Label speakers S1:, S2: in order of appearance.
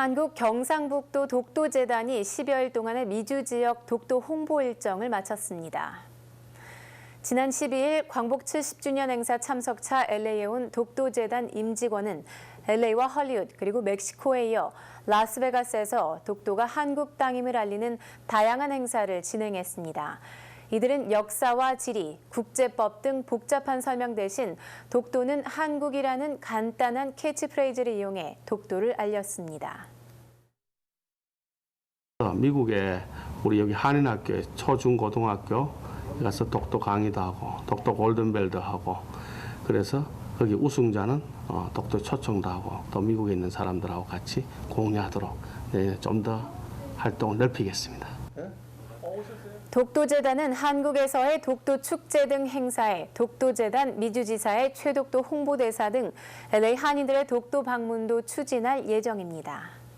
S1: 한국 경상북도 독도재단이 10여일 동안의 미주 지역 독도 홍보 일정을 마쳤습니다. 지난 12일 광복 70주년 행사 참석차 LA에 온 독도재단 임직원은 LA와 헐리우드 그리고 멕시코에 이어 라스베가스에서 독도가 한국 땅임을 알리는 다양한 행사를 진행했습니다. 이들은 역사와 지리, 국제법 등 복잡한 설명 대신 독도는 한국이라는 간단한 캐치프레이즈를 이용해 독도를 알렸습니다.
S2: 어, 미국에 우리 여기 한인학교에 초중고등학교 가서 독도 강의도 하고 독도 골든벨도 하고 그래서 거기 우승자는 어, 독도 초청도 하고 또 미국에 있는 사람들하고 같이 공유하도록 네, 좀더 활동을 넓히겠습니다.
S1: 독도재단은 한국에서의 독도 축제 등 행사에 독도재단 미주지사의 최독도 홍보대사 등 LA 한인들의 독도 방문도 추진할 예정입니다.